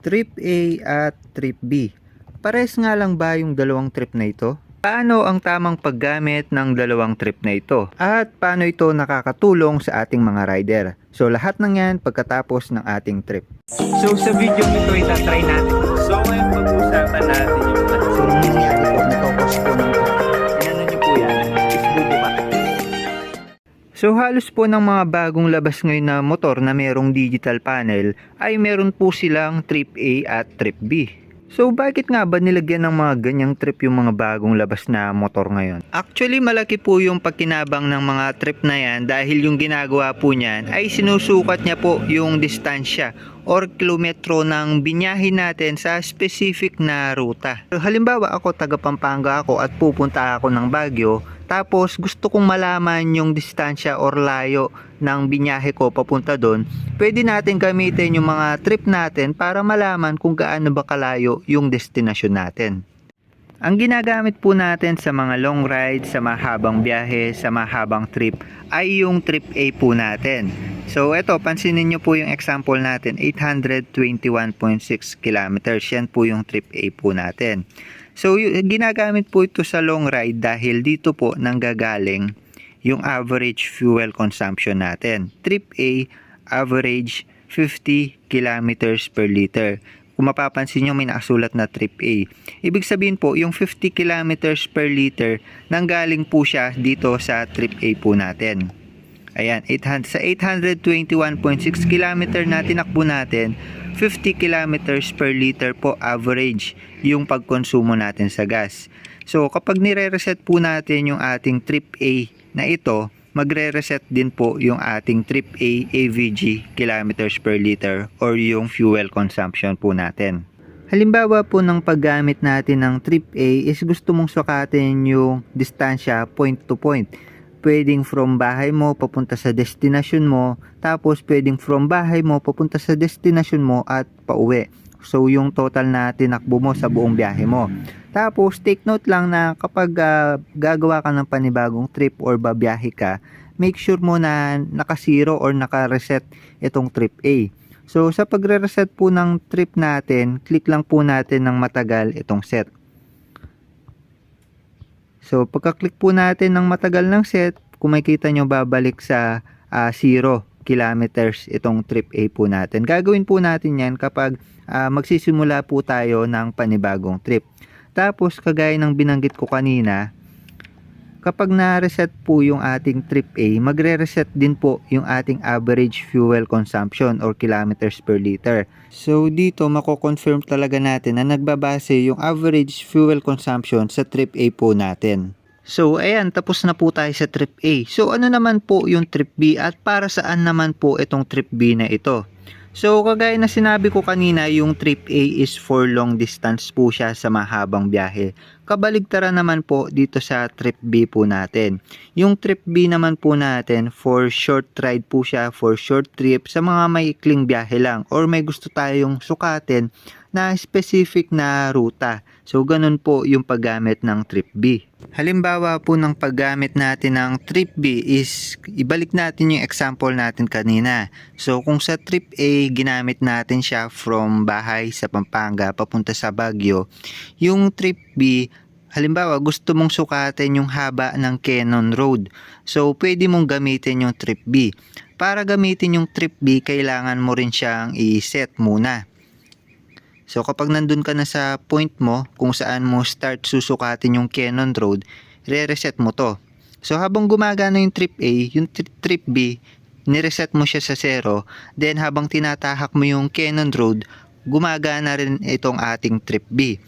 Trip A at Trip B. Pares nga lang ba yung dalawang trip na ito? Paano ang tamang paggamit ng dalawang trip na ito? At paano ito nakakatulong sa ating mga rider? So lahat ng yan pagkatapos ng ating trip. So sa video nito itatry natin. So ngayon pag-usapan natin So halos po ng mga bagong labas ngayon na motor na merong digital panel ay meron po silang trip A at trip B. So bakit nga ba nilagyan ng mga ganyang trip yung mga bagong labas na motor ngayon? Actually malaki po yung pagkinabang ng mga trip na yan dahil yung ginagawa po niyan ay sinusukat niya po yung distansya or kilometro ng binyahin natin sa specific na ruta. Halimbawa ako taga Pampanga ako at pupunta ako ng Baguio tapos gusto kong malaman yung distansya or layo ng binyahe ko papunta doon, pwede natin gamitin yung mga trip natin para malaman kung gaano ba kalayo yung destinasyon natin. Ang ginagamit po natin sa mga long ride, sa mahabang biyahe, sa mahabang trip ay yung trip A po natin. So eto, pansinin nyo po yung example natin, 821.6 kilometers. Yan po yung trip A po natin. So ginagamit po ito sa long ride dahil dito po nanggagaling yung average fuel consumption natin. Trip A, average 50 kilometers per liter. Kung mapapansin nyo, may nakasulat na trip A. Ibig sabihin po, yung 50 kilometers per liter, nanggaling po siya dito sa trip A po natin. Ayan, 800, sa 821.6 kilometer na tinakbo natin, 50 kilometers per liter po average yung pagkonsumo natin sa gas. So kapag nire-reset po natin yung ating trip A na ito, magre-reset din po yung ating trip A AVG kilometers per liter or yung fuel consumption po natin. Halimbawa po ng paggamit natin ng trip A is gusto mong sukatin yung distansya point to point. Pwedeng from bahay mo papunta sa destinasyon mo, tapos pwedeng from bahay mo papunta sa destinasyon mo at pauwi. So yung total na tinakbo mo sa buong biyahe mo. Tapos take note lang na kapag ah, gagawa ka ng panibagong trip or babiyahe ka, make sure mo na naka-zero or naka-reset itong trip A. So sa pagre-reset po ng trip natin, click lang po natin ng matagal itong set. So pagka-click po natin ng matagal ng set, kung makita nyo babalik sa 0 kilometers itong trip A po natin. Gagawin po natin yan kapag ah, magsisimula po tayo ng panibagong trip. Tapos kagaya ng binanggit ko kanina, kapag na-reset po yung ating trip A, magre-reset din po yung ating average fuel consumption or kilometers per liter. So dito mako-confirm talaga natin na nagbabase yung average fuel consumption sa trip A po natin. So ayan, tapos na po tayo sa trip A. So ano naman po yung trip B at para saan naman po itong trip B na ito? So kagaya na sinabi ko kanina, yung trip A is for long distance po siya sa mahabang biyahe. Kabaligtaran naman po dito sa trip B po natin. Yung trip B naman po natin for short ride po siya, for short trip sa mga maikling biyahe lang or may gusto tayong sukatin na specific na ruta. So ganun po yung paggamit ng trip B. Halimbawa po ng paggamit natin ng trip B is ibalik natin yung example natin kanina. So kung sa trip A ginamit natin siya from bahay sa Pampanga papunta sa Baguio, yung trip B halimbawa gusto mong sukatin yung haba ng Cannon Road. So pwede mong gamitin yung trip B. Para gamitin yung trip B, kailangan mo rin siyang i-set muna. So kapag nandun ka na sa point mo kung saan mo start susukatin yung Cannon Road, re-reset mo to. So habang gumagana yung trip A, yung tri- trip B, nireset mo siya sa zero. Then habang tinatahak mo yung Cannon Road, gumagana rin itong ating trip B.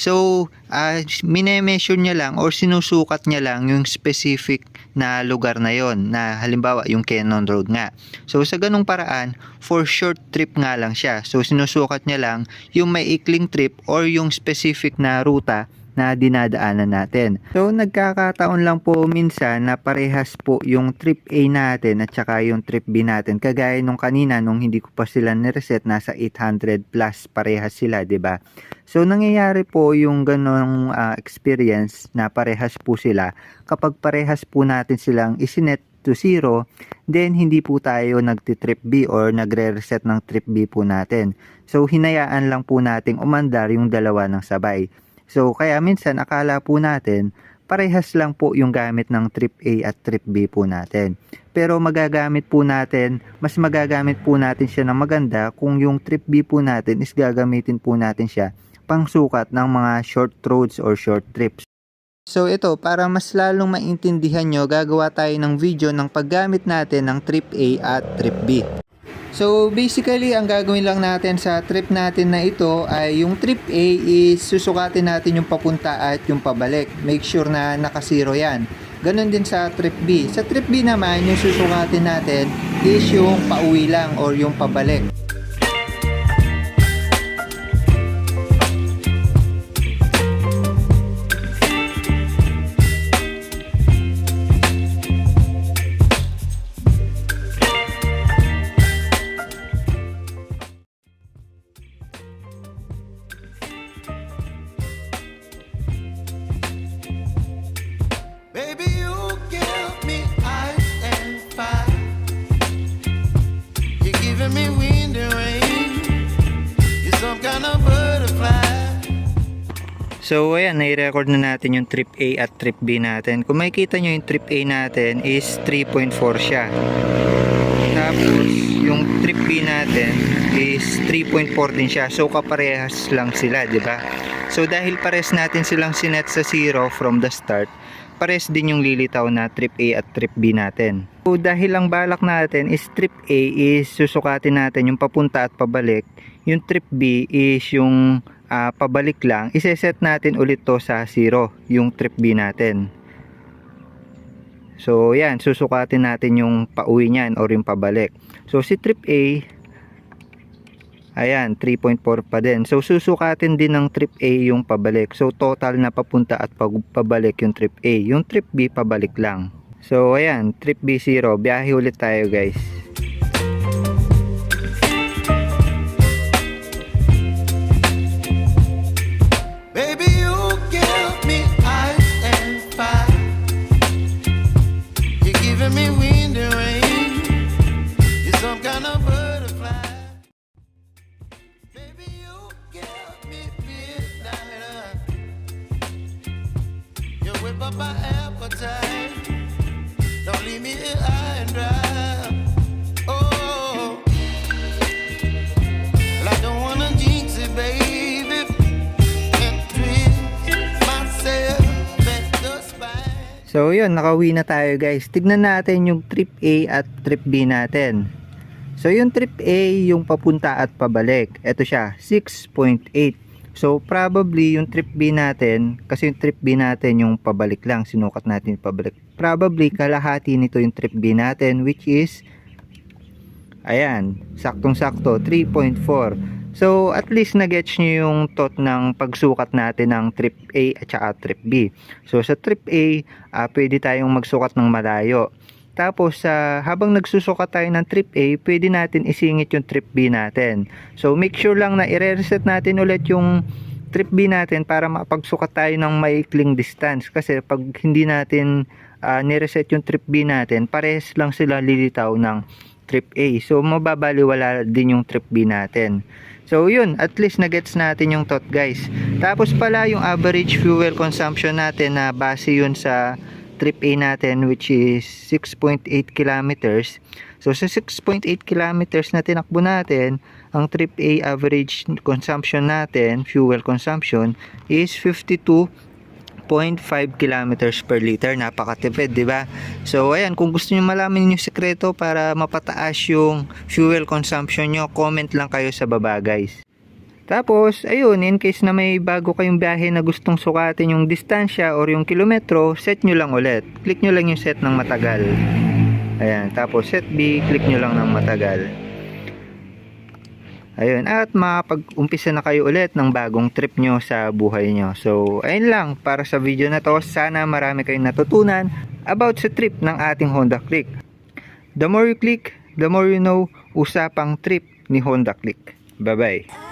So, uh, minemeasure niya lang or sinusukat niya lang yung specific na lugar na yon na halimbawa yung Cannon Road nga. So, sa ganung paraan, for short trip nga lang siya. So, sinusukat niya lang yung may ikling trip or yung specific na ruta na dinadaanan natin. So, nagkakataon lang po minsan na parehas po yung trip A natin at saka yung trip B natin. Kagaya nung kanina nung hindi ko pa sila nireset, nasa 800 plus parehas sila, 'di ba? So, nangyayari po yung ganong ah, experience na parehas po sila kapag parehas po natin silang isinet to 0, then hindi po tayo nagti-trip B or nagre-reset ng trip B po natin. So hinayaan lang po nating umandar yung dalawa ng sabay. So kaya minsan akala po natin parehas lang po yung gamit ng trip A at trip B po natin. Pero magagamit po natin, mas magagamit po natin siya ng maganda kung yung trip B po natin is gagamitin po natin siya pangsukat ng mga short roads or short trips. So ito, para mas lalong maintindihan nyo, gagawa tayo ng video ng paggamit natin ng trip A at trip B. So basically, ang gagawin lang natin sa trip natin na ito ay yung trip A is susukatin natin yung papunta at yung pabalik. Make sure na nakasiro yan. Ganon din sa trip B. Sa trip B naman, yung susukatin natin is yung pauwi lang or yung pabalik. So ayan, nai-record na natin yung trip A at trip B natin. Kung makikita nyo yung trip A natin is 3.4 siya. Tapos yung trip B natin is 3.4 din siya. So kaparehas lang sila, di ba? So dahil pares natin silang sinet sa 0 from the start, pares din yung lilitaw na trip A at trip B natin. So dahil ang balak natin is trip A is susukatin natin yung papunta at pabalik. Yung trip B is yung ah, pabalik lang. Iseset natin ulit to sa 0, yung trip B natin. So yan, susukatin natin yung pauwi niyan or yung pabalik. So si trip A, ayan, 3.4 pa din. So susukatin din ng trip A yung pabalik. So total na papunta at pabalik yung trip A. Yung trip B pabalik lang. So ayan, trip B 0. Biyahe ulit tayo guys. Whip up my appetite. Don't leave me here high and dry. Oh, well, don't wanna jinx it, baby and myself at the spine. So yun, nakauwi na tayo guys. Tignan natin yung trip A at trip B natin. So yung trip A, yung papunta at pabalik. Ito siya, 6.8. So probably yung trip B natin, kasi yung trip B natin yung pabalik lang, sinukat natin pabalik. Probably kalahati nito yung trip B natin which is ayan, saktong-sakto 3.4. So at least na-gets nyo yung tot ng pagsukat natin ng trip A at saka trip B. So sa trip A, ah, pwede tayong magsukat ng malayo. Tapos sa habang nagsusukat tayo ng trip A, pwede natin isingit yung trip B natin. So make sure lang na i-reset natin ulit yung trip B natin para makapagsukat tayo ng maikling distance. Kasi pag hindi natin ah, nireset yung trip B natin, pares lang sila lilitaw ng trip A. So mababaliwala din yung trip B natin. So yun, at least na-gets natin yung tot guys. Tapos pala yung average fuel consumption natin na base yun sa trip A natin which is 6.8 kilometers. So sa 6.8 kilometers na tinakbo natin, ang trip A average consumption natin, fuel consumption is 52.5 kilometers per liter. Napakatipid, di ba? So ayan, kung gusto niyo malaman yung sekreto para mapataas yung fuel consumption nyo, comment lang kayo sa baba guys. Tapos, ayun, in case na may bago kayong biyahe na gustong sukatin yung distansya or yung kilometro, set nyo lang ulit. Click nyo lang yung set ng matagal. Ayan, tapos set B, click nyo lang ng matagal. Ayun, at makapag-umpisa na kayo ulit ng bagong trip nyo sa buhay nyo. So, ayun lang, para sa video na to, sana marami kayong natutunan about sa trip ng ating Honda Click. The more you click, the more you know, usapang trip ni Honda Click. Bye-bye.